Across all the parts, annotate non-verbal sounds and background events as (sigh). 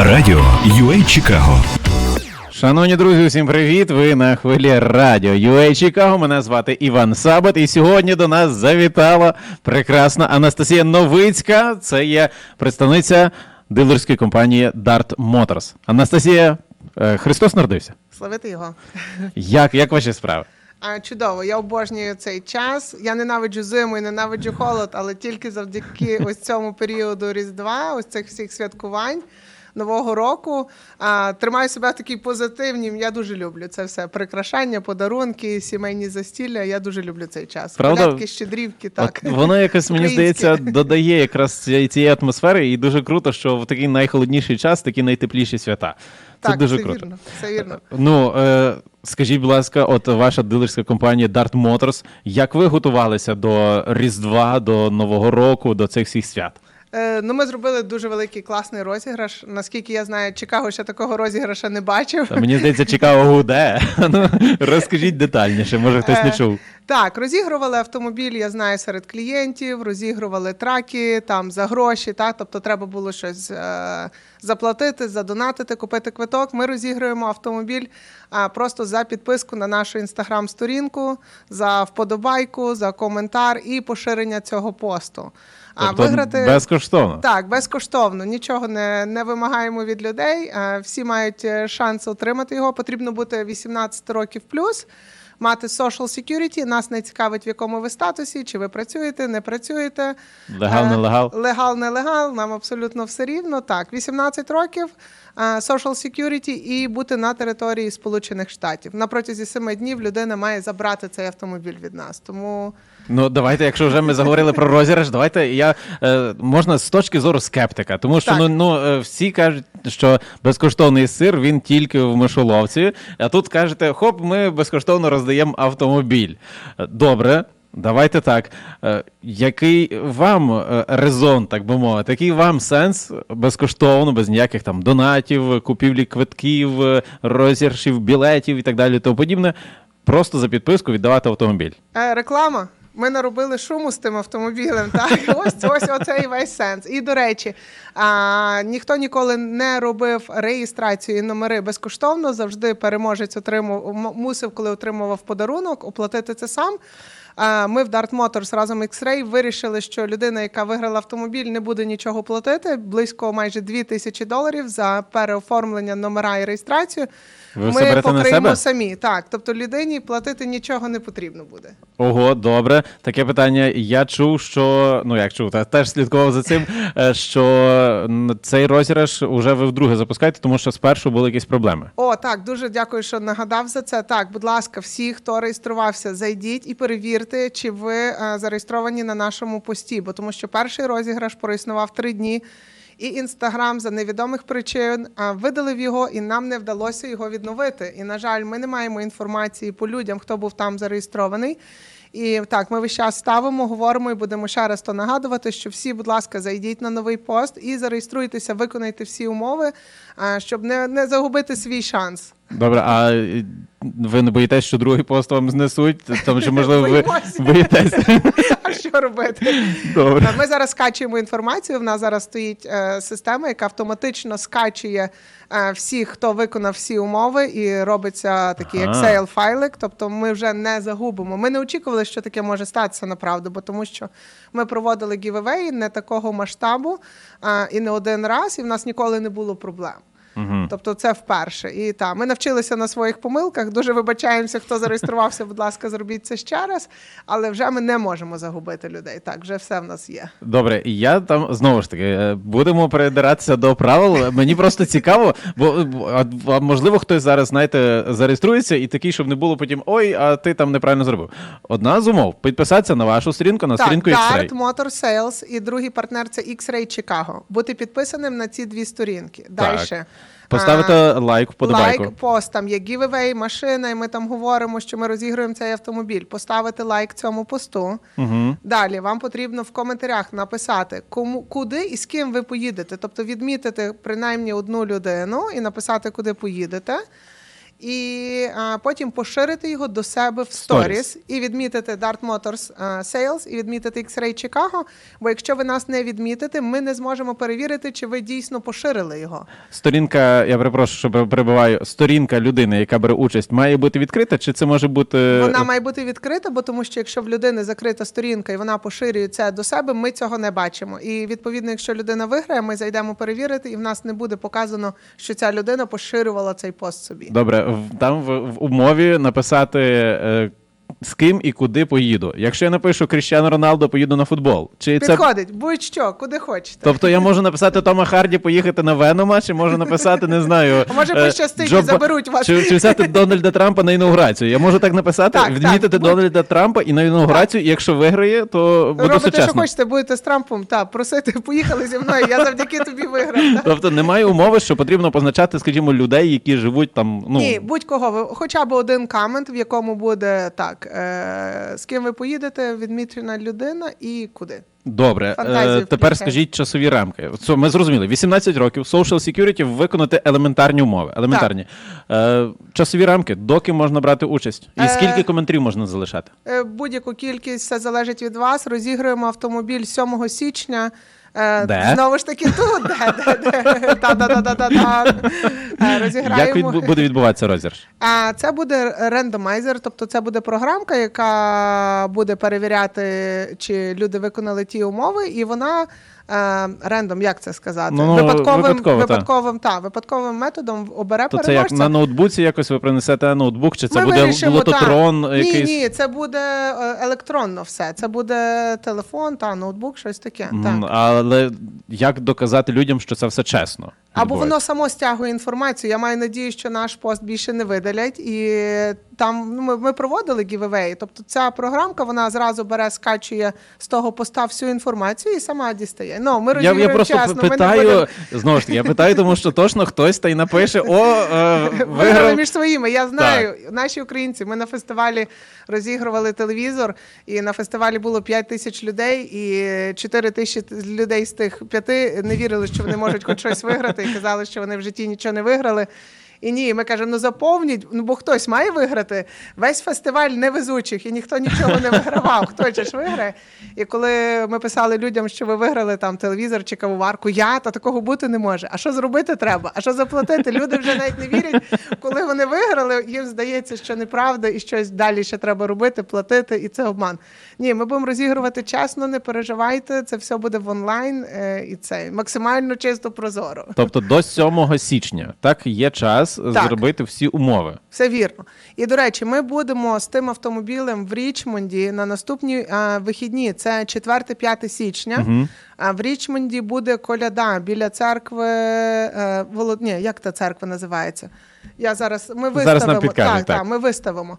Радіо UA Чикаго. Шановні друзі, усім привіт! Ви на хвилі радіо UA Чикаго. Мене звати Іван Сабат, і сьогодні до нас завітала прекрасна Анастасія Новицька. Це є представниця дилерської компанії Dart Motors. Анастасія, е, Христос народився. Славити його. Як, як ваші справи? А, чудово, я обожнюю цей час. Я ненавиджу зиму і ненавиджу холод, але тільки завдяки ось цьому періоду Різдва, ось цих всіх святкувань. Нового року а, тримаю себе в такій позитивній. Я дуже люблю це все. Прикрашання, подарунки, сімейні застілля. Я дуже люблю цей час. Правда? Колядки, щедрівки, так. От воно якось мені здається додає якраз цієї атмосфери, і дуже круто, що в такий найхолодніший час такі найтепліші свята. Це так, дуже це круто. вірно. Це вірно. Ну е, скажіть, будь ласка, от ваша дилерська компанія Dart Motors, як ви готувалися до Різдва, до Нового року, до цих всіх свят? Е, ну, ми зробили дуже великий класний розіграш. Наскільки я знаю, Чикаго ще такого розіграша не бачив. Та мені здається, Чикаго гуде. (laughs) Ну, розкажіть детальніше, може хтось не Е, чув. Так, розігрували автомобіль, я знаю, серед клієнтів, розігрували траки там за гроші. Так, тобто треба було щось е, заплатити, задонатити, купити квиток. Ми розігруємо автомобіль е, просто за підписку на нашу інстаграм-сторінку, за вподобайку, за коментар і поширення цього посту. А Тобто виграти безкоштовно. так, безкоштовно, нічого не, не вимагаємо від людей. Е, Всі мають е, шанс отримати його. Потрібно бути 18 років плюс, мати social security. Нас не цікавить, в якому ви статусі, чи ви працюєте, не працюєте. Легал, не легал. Легал, нелегал, нам абсолютно все рівно. Так, 18 років, е, social security і бути на території Сполучених Штатів. На протязі 7 днів людина має забрати цей автомобіль від нас. Тому Ну давайте, якщо вже ми заговорили про розіграш, давайте я е, можна з точки зору скептика, тому що Так. ну, ну е, всі кажуть, що безкоштовний сир він тільки в мишоловці. А тут кажете, хоп, ми безкоштовно роздаємо автомобіль. Е, Добре. Давайте так. Е, Який вам е, резон, так би мовити, який вам сенс безкоштовно, без ніяких там донатів, купівлі квитків, е, розіграшів, білетів і так далі, і тому подібне, просто за підписку віддавати автомобіль? Е, реклама. Ми наробили шуму з тим автомобілем. (laughs) Так, ось ось оцей весь сенс. І до речі, а, ніхто ніколи не робив реєстрацію і номери безкоштовно. Завжди переможець отримав мусив, коли отримував подарунок, оплатити це сам. Ми в Dart Motors разом X-Ray вирішили, що людина, яка виграла автомобіль, не буде нічого платити. Близько майже 2 тисячі доларів за переоформлення номера і реєстрацію. Ви все Ми берете на покриємо себе? самі. Так, тобто людині платити нічого не потрібно буде. Ого, добре. Таке питання. Я чув, що ну як чув, та теж слідкував за цим, е, що м, цей розіграш уже ви вдруге запускаєте, тому що спершу були якісь проблеми. О, так, дуже дякую, що нагадав за це. Так, будь ласка, всі, хто реєструвався, зайдіть і перевірте, чи ви е, зареєстровані на нашому пості, бо тому що перший розіграш проіснував три дні. І інстаграм за невідомих причин видалив його, і нам не вдалося його відновити. І на жаль, ми не маємо інформації по людям, хто був там зареєстрований. І так, ми весь час ставимо, говоримо і будемо ще раз то нагадувати, що всі, будь ласка, зайдіть на новий пост і зареєструйтеся, виконайте всі умови, щоб не, не загубити свій шанс. Добре, а е, ви не боїтесь, що другий пост вам знесуть? Тому що, (laughs) можливо, ви Боїмося. боїтесь. (laughs) А що робити? Добре. Ми зараз скачуємо інформацію. В нас зараз стоїть е, система, яка автоматично скачує е, всіх, хто виконав всі умови, і робиться такий Ага. Excel файлик. Тобто ми вже не загубимо. Ми не очікували, що таке може статися направду, бо тому що ми проводили гівевеї не такого масштабу е, і не один раз, і в нас ніколи не було проблем. Тобто це вперше. І та ми навчилися на своїх помилках. Дуже вибачаємося, хто зареєструвався. Будь ласка, зробіть це ще раз. Але вже ми не можемо загубити людей. Так, вже все в нас є. Добре, і я там знову ж таки е, будемо передиратися до правил. Мені просто цікаво, бо а можливо хтось зараз, знаєте, зареєструється і такий, щоб не було потім ой, а ти там неправильно зробив. Одна з умов підписатися на вашу сторінку, на Так, сторінку X-Ray. Dart Motor Sales і другий партнер це X-Ray Chicago. Бути підписаним на ці дві сторінки. Далі. Поставити лайк, вподобайку. Лайк, пост, там є гівевей, машина, і ми там говоримо, що ми розігруємо цей автомобіль. Поставити лайк цьому посту. Угу. Далі вам потрібно в коментарях написати, кому куди і з ким ви поїдете. Тобто відмітити принаймні одну людину і написати, куди поїдете. І а, потім поширити його до себе в. Stories і відмітити Dart Motors Sales і відмітити X-Ray Chicago. Бо якщо ви нас не відмітите, ми не зможемо перевірити, чи ви дійсно поширили його. Сторінка, я перепрошую, що перебиваю. Сторінка людини, яка бере участь, має бути відкрита, чи це може бути Вона має бути відкрита, бо тому що якщо в людини закрита сторінка і вона поширює це до себе, ми цього не бачимо. І відповідно, якщо людина виграє, ми зайдемо перевірити, і в нас не буде показано, що ця людина поширювала цей пост собі. Добре, там в, умові написати е, з ким і куди поїду. Якщо я напишу Кріщану Роналдо, поїду на футбол. Чи це Підходить, будь-що, куди хочете. тобто я можу написати Тома Харді поїхати на Венома, чи можу написати, не знаю. А може е, пощастить і Джо Ба- заберуть вас. Чи, чи взяти Дональда Трампа на інаугурацію? Я можу так написати, Так, відмітити так, будь- Дональда Трампа і на інаугурацію, і якщо виграє, то буде Робите, що хочете, будете з Трампом, та просити, (laughs) поїхали зі мною. Я завдяки тобі виграв. та. Тобто немає умови, що потрібно позначати, скажімо, людей, які живуть там. Ну Ні, будь-кого, ви- хоча б один комент, в якому буде так, з ким ви поїдете, відмічена людина і куди. Добре, Фантазію е, тепер включай. скажіть часові рамки. Це ми зрозуміли. 18 років social security виконати елементарні умови. Елементарні е, часові рамки, доки можна брати участь, і Е, скільки коментарів можна залишати? Е, Будь-яку кількість все залежить від вас. Розіграємо автомобіль 7 січня. Е, Де? Знову ж таки, тут де, де, де. (laughs) Та-да-да-да-да-да. Е, Як Розіграємо. буде відбуватися розіграш? А це буде рендомайзер, тобто це буде програмка, яка буде перевіряти, чи люди виконали ті умови, і вона е, рендом, як це сказати? Ну, ну, випадковим, випадково, та. випадковим, та, випадковим методом обере То це як переможця. на ноутбуці якось ви принесете ноутбук, чи це Ми буде вирішимо, лототрон та. якийсь? Ні, ні, це буде е, електронно все. Це буде телефон та ноутбук, щось таке. М, Так. Але як доказати людям, що це все чесно? Або воно само стягує інформацію. Я маю надію, що наш пост більше не видалять. І там ну, ми, ми проводили гівевеї. Тобто ця програмка вона зразу бере, скачує з того поста всю інформацію і сама дістає. Ну, ми Я, я просто чесно. ми не питаю, будемо- знову ж таки, я питаю, тому що точно хтось та й напише: о, е, (laughs) Виграли виграв. між своїми. Я знаю, наші українці. Ми на фестивалі розігрували телевізор, і на фестивалі було 5 тисяч людей, і 4 тисячі людей з тих п'яти не вірили, що вони можуть хоч щось виграти, казали, що вони в житті нічого не виграли. І ні, ми кажемо, ну заповніть, ну бо хтось має виграти. Весь фестиваль невезучих, і ніхто нічого не вигравав. Хто ж виграє? І коли ми писали людям, що ви виграли там телевізор чи кавоварку, я та такого бути не може. А що зробити треба? А що заплатити? Люди вже навіть не вірять. Коли вони виграли, їм здається, що неправда, і щось далі ще треба робити, платити, і це обман. Ні, ми будемо розігрувати чесно, не переживайте. Це все буде в онлайн е, і це максимально чисто прозоро. Тобто до 7 січня так є час Так. зробити всі умови. Все вірно. І до речі, ми будемо з тим автомобілем в Річмонді на наступні е, вихідні. Це 4-5 січня. А в Річмонді буде коляда біля церкви. Е, Волод... Ні, як та церква називається? Я зараз ми Зараз виставимо. нам підкажуть, так, так. так, ми виставимо.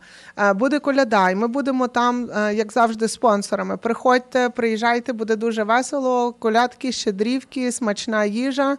Буде коляда, і ми будемо там, е, як завжди, спонсорами. Приходьте, приїжджайте, буде дуже весело. Колядки, щедрівки, смачна їжа.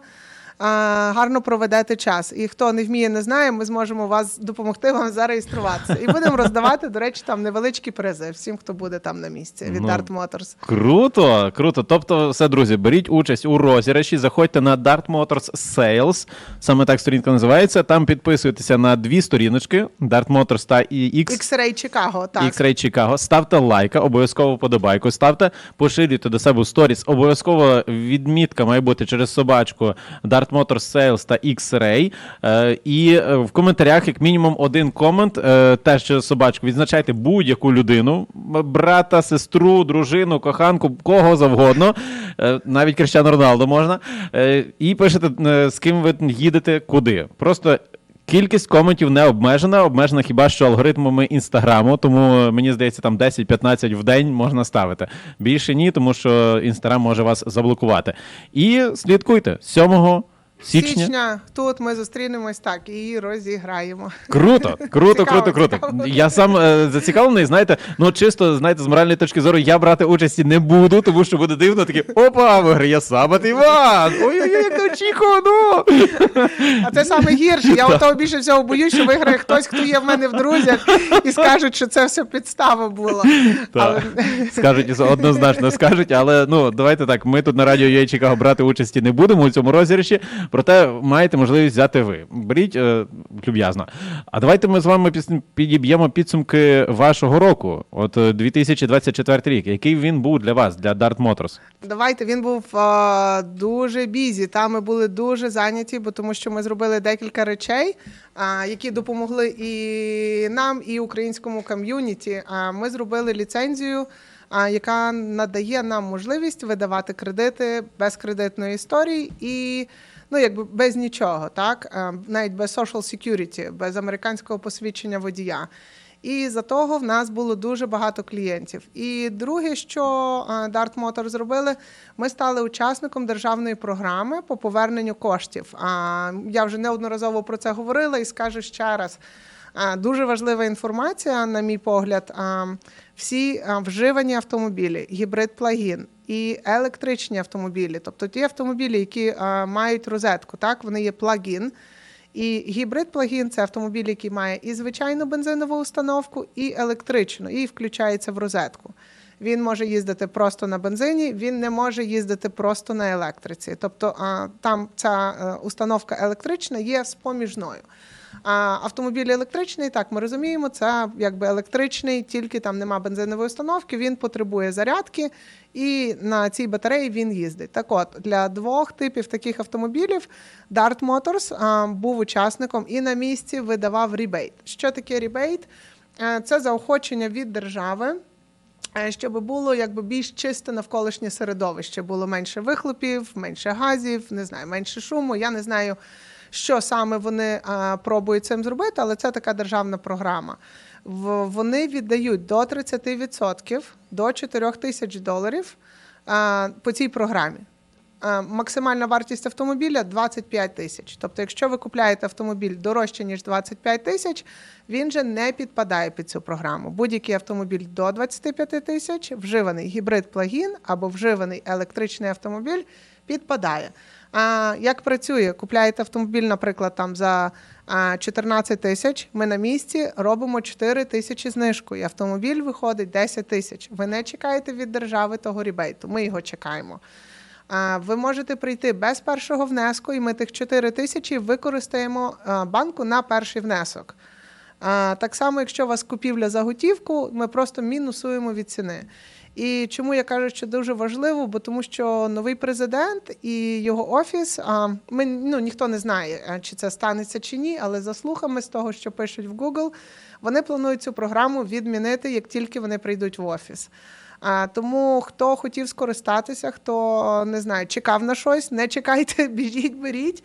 Гарно проведете час. І хто не вміє, не знає, ми зможемо вас допомогти вам зареєструватися. І будемо роздавати, до речі, там невеличкі призи всім, хто буде там на місці від Ну, Dart Motors. Круто, круто. Тобто, все, друзі, беріть участь у розіграші, заходьте на Dart Motors Sales, саме так сторінка називається. Там підписуйтеся на дві сторіночки: Dart Motors та і X. X-Ray Chicago, так. X-Ray Chicago. Ставте лайка, обов'язково подобайку. Ставте, поширюйте до себе сторіс. Обов'язково відмітка має бути через собачку Dart Motors Sales та X-Ray. Е, і е, в коментарях, як мінімум, один комент е, теж через собачку. Відзначайте будь-яку людину, брата, сестру, дружину, коханку, кого завгодно. Навіть Крещану Роналду можна. І пишете, з ким ви їдете, куди. Просто Кількість коментів не обмежена, обмежена хіба що алгоритмами інстаграму, тому мені здається, там 10-15 в день можна ставити. Більше ні, тому що інстаграм може вас заблокувати. І слідкуйте 7 січня. Січня тут ми зустрінемось так і розіграємо. Круто, (laughs) круто, круто, круто. цікаво. Я сам е, зацікавлений, знаєте, ну чисто, знаєте, з моральної точки зору я брати участі не буду, тому що буде дивно таке, опа, виграє Сабат Іван! Ой-ой-ой, як неочікувано! А це саме гірше. Я (laughs) того більше всього боюсь, що виграє хтось, хто є в мене в друзях, і скажуть, що це все підстава була. (laughs) Так. Скажуть однозначно скажуть, але ну давайте так. Ми тут на радіо UA Чикаго брати участі не будемо у цьому розіграші. Проте маєте можливість взяти ви. Беріть е, люб'язно. А давайте ми з вами підіб'ємо підсумки вашого року, от е, 2024 рік. Який він був для вас, для Dart Motors? Давайте він був а, дуже бізі. Там ми були дуже зайняті, бо тому що ми зробили декілька речей, а, які допомогли і нам, і українському ком'юніті. А ми зробили ліцензію, а, яка надає нам можливість видавати кредити без кредитної історії і. Ну, якби без нічого, так навіть без social security, без американського посвідчення водія. І за того в нас було дуже багато клієнтів. І друге, що е, Dart Motor зробили, ми стали учасником державної програми по поверненню коштів. Я вже неодноразово про це говорила і скажу ще раз. Дуже важлива інформація, на мій погляд. Всі вживані автомобілі, гібрид плагін і електричні автомобілі, тобто ті автомобілі, які мають розетку, так вони є плагін. І гібрид плагін це автомобіль, який має і звичайну бензинову установку, і електричну, і включається в розетку. Він може їздити просто на бензині, він не може їздити просто на електриці. Тобто там ця е, установка електрична є споміжною. А автомобіль електричний, так ми розуміємо, це якби електричний, тільки там нема бензинової установки, він потребує зарядки, і на цій батареї він їздить. Так от, для двох типів таких автомобілів Dart Motors був учасником і на місці видавав рібейт. Що таке рібейт? Е, Це заохочення від держави. е, Щоб було якби більш чисте навколишнє середовище, було менше вихлопів, менше газів, не знаю, менше шуму. Я не знаю, що саме вони пробують цим зробити, але це така державна програма. Вони віддають до 30% до 4 тисяч доларів по цій програмі. Максимальна вартість автомобіля 25 тисяч. Тобто, якщо ви купляєте автомобіль дорожче ніж 25 тисяч, він же не підпадає під цю програму. Будь-який автомобіль до 25 тисяч, вживаний гібрид плагін або вживаний електричний автомобіль підпадає. А як працює? Купляєте автомобіль, наприклад, там за а, 14 тисяч. Ми на місці робимо 4 тисячі знижку, і автомобіль виходить 10 тисяч. Ви не чекаєте від держави того рібейту. Ми його чекаємо. Ви можете прийти без першого внеску, і ми тих 4 тисячі використаємо банку на перший внесок. Так само, якщо у вас купівля за готівку, ми просто мінусуємо від ціни. І чому я кажу, що дуже важливо, бо тому що новий президент і його офіс, а, ми ну ніхто не знає, чи це станеться чи ні, але за слухами з того, що пишуть в Google, вони планують цю програму відмінити, як тільки вони прийдуть в офіс. А, тому хто хотів скористатися, хто не знаю, чекав на щось, не чекайте, (laughs) біжіть, беріть.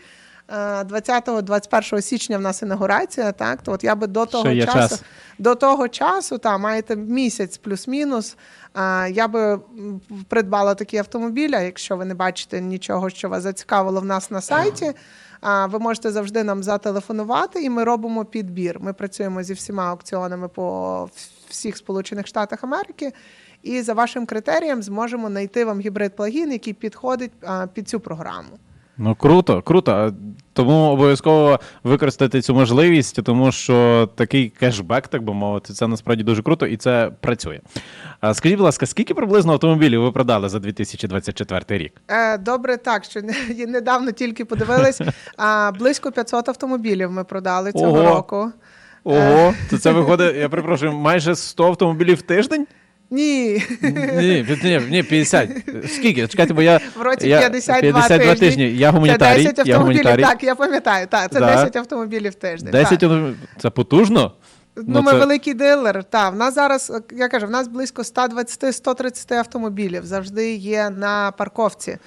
Е, 20-21 січня в нас інаугурація, так то от я би до того Ще часу час. до того часу, та маєте місяць плюс-мінус. А, я би придбала такі автомобілі. Якщо ви не бачите нічого, що вас зацікавило в нас на сайті. А ви можете завжди нам зателефонувати, і ми робимо підбір. Ми працюємо зі всіма аукціонами по всіх Сполучених Штатах Америки. І за вашим критерієм зможемо знайти вам гібрид плагін, який підходить під цю програму. Ну круто, круто. Тому обов'язково використати цю можливість, тому що такий кешбек, так би мовити, це насправді дуже круто і це працює. Скажіть, будь ласка, скільки приблизно автомобілів ви продали за 2024 рік? Е, Добре, так що не- (laughs) недавно тільки подивились. (laughs) Близько 500 автомобілів ми продали цього Ого. року. Ого, то це (laughs) виходить, я перепрошую, майже 100 автомобілів в тиждень? Ні, Ні, ні, ні, 50. Скільки? Чекайте, бо я. в році я, 52, 52 тижні. тижні. Я гуманітарій. Це 10 я автомобілів. гуманітарій. Так, я пам'ятаю. Так, це Да. 10 автомобілів в тиждень. 10 так. Це потужно? Ну, ми це- великий дилер. Так, в нас зараз, я кажу, в нас близько 120-130 автомобілів завжди є на парковці.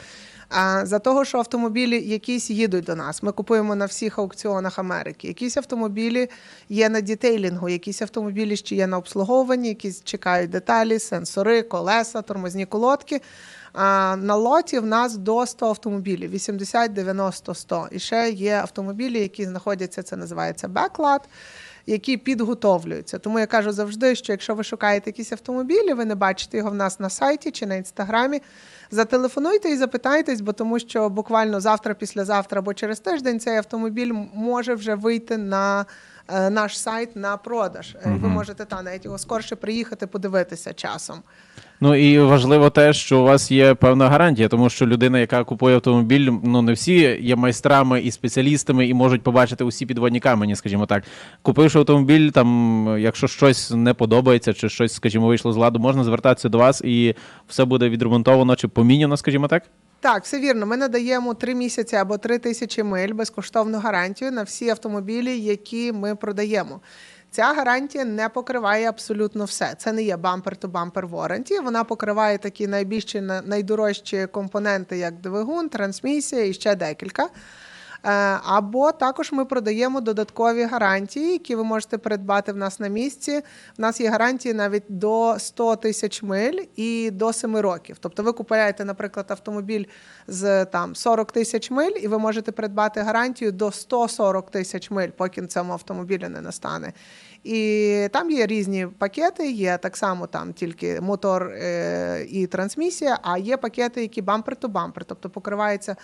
А за того, що автомобілі якісь їдуть до нас. Ми купуємо на всіх аукціонах Америки. Якісь автомобілі є на дітейлінгу, якісь автомобілі ще є на обслуговуванні, якісь чекають деталі, сенсори, колеса, тормозні колодки. А на лоті в нас до 100 автомобілів, 80, 90, 100. І ще є автомобілі, які знаходяться, це називається беклад які підготовлюються. Тому я кажу завжди, що якщо ви шукаєте якісь автомобілі, ви не бачите його в нас на сайті чи на інстаграмі, зателефонуйте і запитайтесь, бо тому що буквально завтра, післязавтра або через тиждень цей автомобіль може вже вийти на е, наш сайт на продаж. І Ви можете та навіть його скорше приїхати, подивитися часом. Ну і важливо те, що у вас є певна гарантія, тому що людина, яка купує автомобіль, ну не всі є майстрами і спеціалістами і можуть побачити усі підводні камені, скажімо так. Купивши автомобіль, там, якщо щось не подобається, чи щось, скажімо, вийшло з ладу, можна звертатися до вас і все буде відремонтовано чи поміняно, скажімо так. Так, все вірно. Ми надаємо 3 місяці або 3 тисячі миль безкоштовну гарантію на всі автомобілі, які ми продаємо. Ця гарантія не покриває абсолютно все. Це не є бампер-то-бампер воранті. Вона покриває такі найбільші на- найдорожчі компоненти, як двигун, трансмісія і ще декілька. Е, Або також ми продаємо додаткові гарантії, які ви можете придбати в нас на місці. У нас є гарантії навіть до 100 тисяч миль і до 7 років. Тобто ви купуєте, наприклад, автомобіль з там 40 тисяч миль, і ви можете придбати гарантію до 140 тисяч миль, поки цьому автомобілю не настане. І там є різні пакети, є так само там тільки мотор е, і трансмісія, а є пакети, які бампер-то-бампер, тобто покривається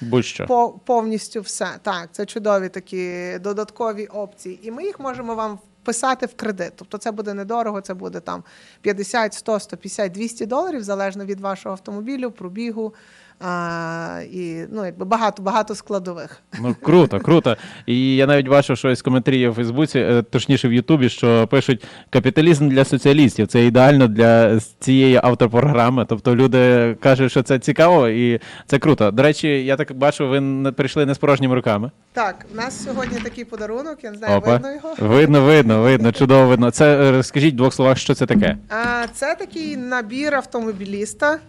по, повністю все. Так, це чудові такі додаткові опції. І ми їх можемо вам вписати в кредит. Тобто це буде недорого, це буде там 50, 100, 150, 200 доларів, залежно від вашого автомобілю, пробігу. А, і ну, якби багато багато складових. Ну круто, круто. І я навіть бачив, що із коментарів у Фейсбуці, е, точніше в Ютубі, що пишуть капіталізм для соціалістів. Це ідеально для цієї автопрограми. Тобто люди кажуть, що це цікаво і це круто. До речі, я так бачу, ви прийшли не з порожніми руками. Так, в нас сьогодні такий подарунок, я не знаю, Опа. видно його. Видно, видно, видно, чудово видно. Це е, розкажіть в двох словах, що це таке. А, це такий набір автомобіліста.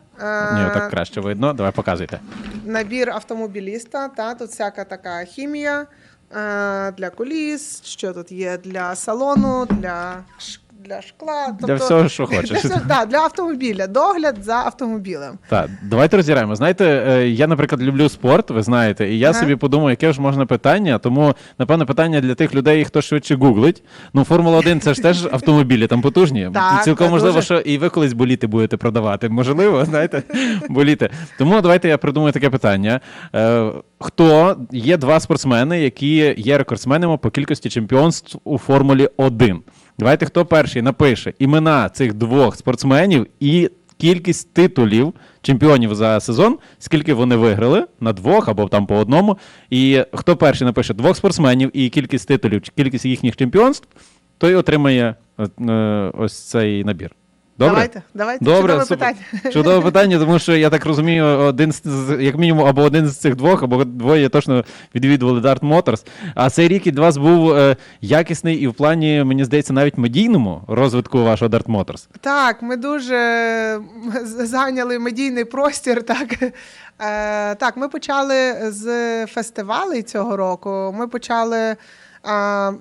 Ні, так краще видно. Давай показуйте. набір автомобіліста. Та тут всяка така хімія е, для куліс, що тут є для салону, для, для шкла. Для всього, що для, хочеш. всього- да, для автомобіля. Догляд за автомобілем. Так, давайте розіграємо. Знаєте, е, я, наприклад, люблю спорт, ви знаєте, і я Ага. собі подумав, яке ж можна питання. Тому, напевно, питання для тих людей, хто швидше гуглить. Ну, Формула 1 це ж теж (laughs) автомобілі, там потужні. Так, і цілком можливо, дуже. що і ви колись боліти будете продавати. Можливо, (laughs) знаєте, боліти. Тому давайте я придумаю таке питання. Е, Хто є два спортсмени, які є рекордсменами по кількості чемпіонств у Формулі 1? Давайте хто перший напише імена цих двох спортсменів і кількість титулів чемпіонів за сезон, скільки вони виграли на двох або там по одному. І хто перший напише двох спортсменів і кількість титулів, кількість їхніх чемпіонств, той отримає е, е, ось цей набір. Добре? Давайте, давайте. Добре, Чудове супер. питання. Чудове питання, тому що я так розумію, один з як мінімум або один з цих двох, або двоє точно відвідували Dart Motors. А цей рік від вас був е, якісний і в плані, мені здається, навіть медійному розвитку вашого Dart Motors. Так, ми дуже зайняли медійний простір. Так, е, так ми почали з фестивалей цього року. Ми почали. А,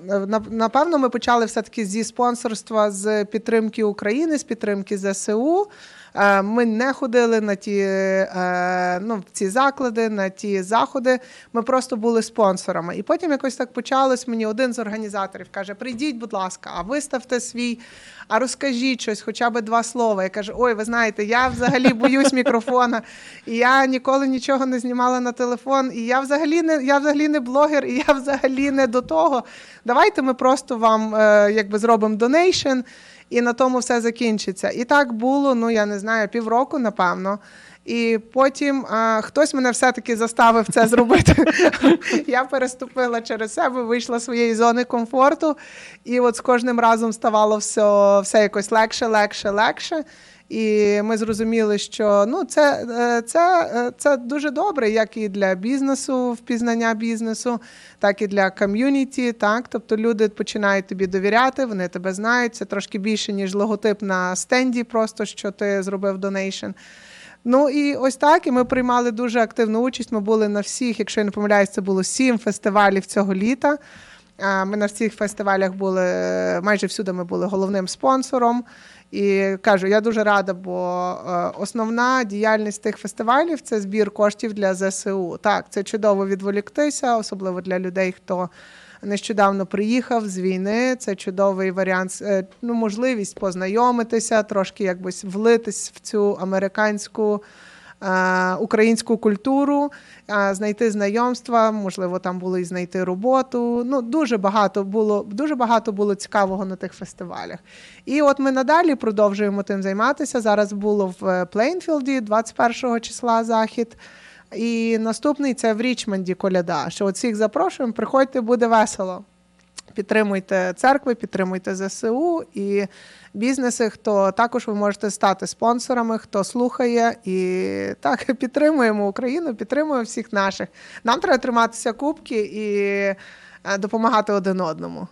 напевно, ми почали все-таки зі спонсорства з підтримки України, з підтримки ЗСУ. Е, Ми не ходили на ті, е, ну, ці заклади, на ті заходи. Ми просто були спонсорами. І потім якось так почалось. Мені один з організаторів каже: Прийдіть, будь ласка, а виставте свій, а розкажіть щось, хоча б два слова. Я кажу: ой, ви знаєте, я взагалі боюсь мікрофона, і я ніколи нічого не знімала на телефон, і я взагалі не я взагалі не блогер, і я взагалі не до того. Давайте ми просто вам е, якби зробимо донейшн і на тому все закінчиться. І так було, ну я не знаю, півроку, напевно. І потім а, хтось мене все-таки заставив це зробити. (laughs) Я переступила через себе, вийшла з своєї зони комфорту, і от з кожним разом ставало все, все якось легше, легше, легше. І ми зрозуміли, що ну, це, е, це, е, це дуже добре, як і для бізнесу, впізнання бізнесу, так і для ком'юніті. Так? Тобто люди починають тобі довіряти, вони тебе знають. Це трошки більше, ніж логотип на стенді, просто що ти зробив донейшн. Ну і ось так. І ми приймали дуже активну участь. Ми були на всіх, якщо я не помиляюсь, це було сім фестивалів цього літа. Ми на всіх фестивалях були майже всюди. Ми були головним спонсором. І кажу, я дуже рада, бо е, основна діяльність тих фестивалів це збір коштів для ЗСУ. Так, це чудово відволіктися, особливо для людей, хто нещодавно приїхав з війни. Це чудовий варіант, е, ну, можливість познайомитися, трошки якось влитись в цю американську українську культуру, е, знайти знайомства, можливо, там було і знайти роботу. Ну, дуже багато було, дуже багато було цікавого на тих фестивалях. І от ми надалі продовжуємо тим займатися. Зараз було в Плейнфілді 21 числа захід. І наступний це в Річмонді коляда. Що от всіх запрошуємо, приходьте, буде весело. Підтримуйте церкви, підтримуйте ЗСУ і бізнеси, хто також ви можете стати спонсорами, хто слухає. І так, (laughs) підтримуємо Україну, підтримуємо всіх наших. Нам треба триматися кубки і е, допомагати один одному.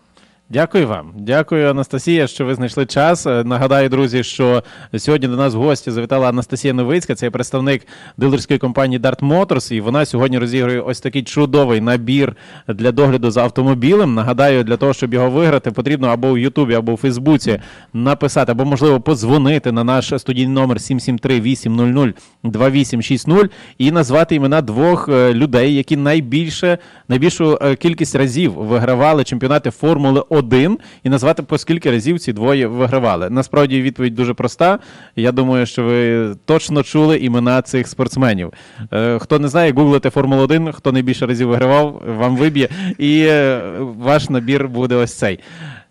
Дякую вам. Дякую, Анастасія, що ви знайшли час. Е, Нагадаю, друзі, що сьогодні до нас в гості завітала Анастасія Новицька, це представник дилерської компанії Dart Motors, і вона сьогодні розігрує ось такий чудовий набір для догляду за автомобілем. Нагадаю, для того, щоб його виграти, потрібно або в Ютубі, або в Фейсбуці написати, або можливо подзвонити на наш студійний номер 773-800-2860 і назвати імена двох е, людей, які найбільше найбільшу е, кількість разів вигравали чемпіонати Формули 1 і назвати по скільки разів ці двоє вигравали. Насправді відповідь дуже проста. Я думаю, що ви точно чули імена цих спортсменів. Е, Хто не знає, гуглите Формулу 1, хто найбільше разів вигравав, вам виб'є, і е, ваш набір буде ось цей.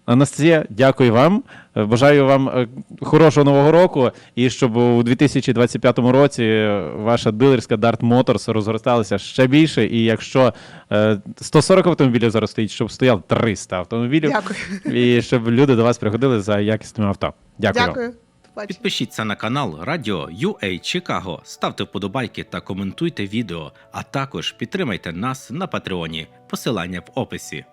Анастасія, дякую вам. Е, Бажаю вам е, хорошого нового року і щоб у 2025 році е, ваша дилерська Dart Motors розгорталася ще більше. І якщо е, 140 автомобілів зараз стоїть, щоб стояв 300 автомобілів, Дякую. і щоб люди до вас приходили за якісними авто. Дякую. Дякую. Підпишіться на канал Радіо UA Чикаго, ставте вподобайки та коментуйте відео, а також підтримайте нас на Патреоні. Посилання в описі.